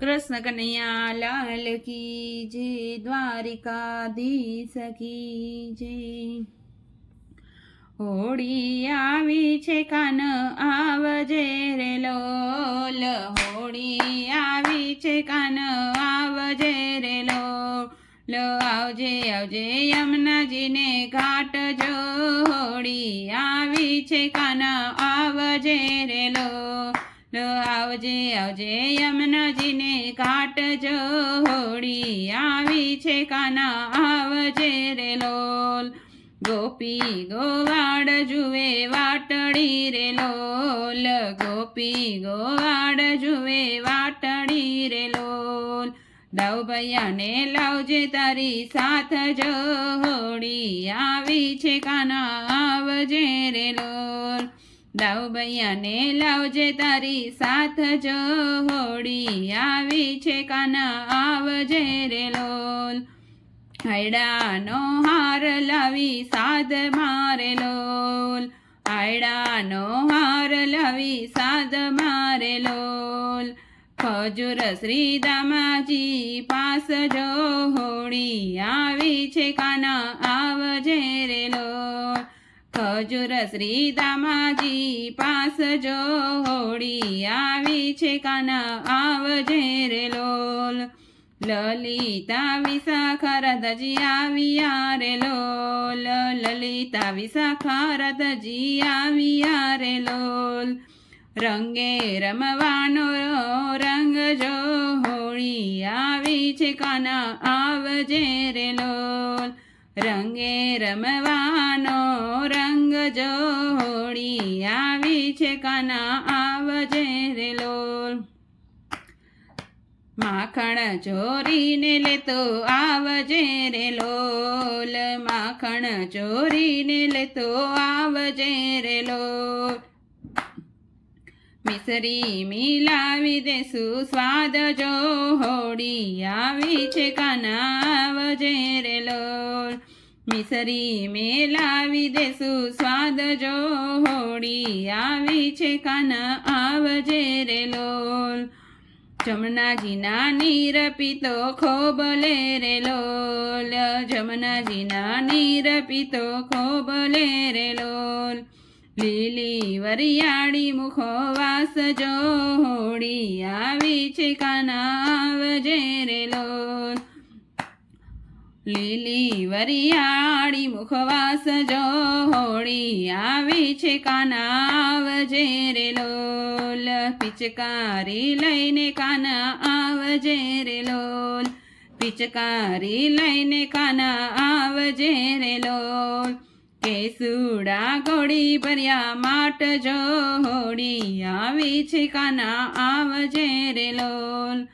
કૃષ્ણ કનૈયા લાલ કી જય દ્વારિકાધીશ કી જય હોળી આવી છે, કાન આવજે રે લોલ. હોળી આવી છે, કાન આવજે રે લોલ. આવજે આવજે યમુનાજીને ઘાટ જો હોળી આવી છે, કાન આવજે રે લોલ. આવજે આવજે, યમનાજીને ઘાટ જો હોળી આવી છે કાના, આવજે રે લોલ. ગોપી ગોવાડ જુએ વાટડી રે લોલ. ગોપી ગોવાડ જુએ વાટડી રે લોલ. દાવ ભૈયાને લાવજે તારી સાથ જો હોળી આવી છે કાના, આવજે રે લોલ. દાવ ભૈયાને લાવજે તારી સાથ જ. હોળી આવી છે કાના આવજે રે લોલ. આયડાનો હાર લાવી સાદ મારે લોલ. આયડાનો હાર લાવી સાદ મારે લોલ. ખજુર શ્રી દામાજી પાસ જો હોળી આવી છે કાના આવજે ખજૂર શ્રી દામાજી પાસ જો હોળી આવી છે કાના આવજે રે લોલ. લલિતા વિશાખા રથજી આવ્યા રે લોલ. લલિતા વિશાખા રથજી આવ્યા રે લોલ. રંગે રમવાનો રંગ જો હોળી આવી છે કાના આવજે રે લોલ. રંગે રમવાનો રંગ જો હોળી આવી છે કાના આવજે રે લોલ. માખણ ચોરીને લેતો આવજે રે લોલ. માખણ ચોરીને લેતો આવજે રે લોલ. મિસરી મિલાવી દેશું સ્વાદ જો હોડી આવી છે કાના આવજે રે લોલ. મિસરી મેલાવી દેસુ, સ્વાદ જો હોળી આવી છે, કાના આવજે રે લોલ. જમનાજીના નીર પીતો ખોબલે રે લોલ. જમનાજીના નીર પીતો ખોબલે રે લોલ. લીલી વરિયાળી મુખો વાસ જો હોળી આવી છે, કાના આવજે રે લોલ. લીલી વરિયાળી મુખવાસ જો હોળી આવી છે કાના આવજે રે લોલ. પિચકારી લઈને કાના આવજે રે લોલ. પિચકારી લઈને કાના આવજે રે લોલ. કેસુડા ગોળી ભર્યા માટ જો હોળી આવી છે કાના આવજે રે લોલ.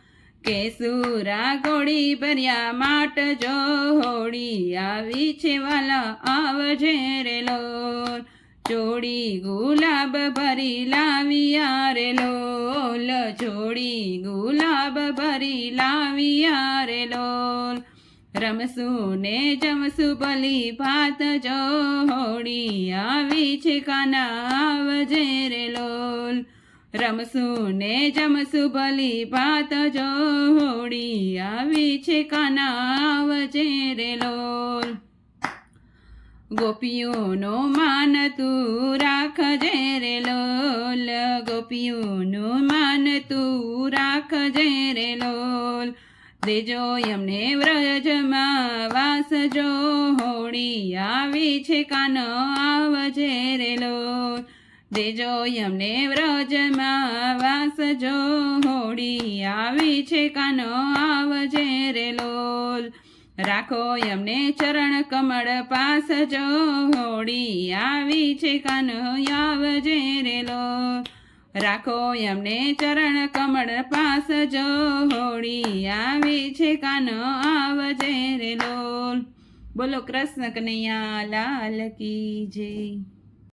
કેસુરા ઘોડી ભર્યા માટ જો હોડી આવી છે વાલા આવજે રે લોલ. ચોડી ગુલાબ ભરી લાવિયા રે લોલ. ચોડી ગુલાબ ભરી લાવિયા રે લોલ. રમશું ને જમશું ભલી ભાત જો હોડી આવી છે કાના આવજે રે લોલ. રમશું ને જમશું ભલી ભાત જો હોળી આવી છે કાના આવજે રે લોલ. ગોપીઓનો માન તું રાખજે રે લોલ. ગોપીઓનો માન તું રાખજે રે લોલ. દેજો એમને વ્રજમાં વાસ જો આવી છે કાનો આવજે રે લોલ. દેજો એમને વ્રજમાં વાસ જો હોડી આવી છે કાનો આવજે રે લોલ. રાખો એમને ચરણ કમળ પાસ જો હોડી આવી છે કાનો રે લોલ. રાખો એમને ચરણ કમળ પાસ જો હોડી આવી છે કાનો આવજે રે લોલ. બોલો કૃષ્ણ કનૈયા, લાલ કી જય.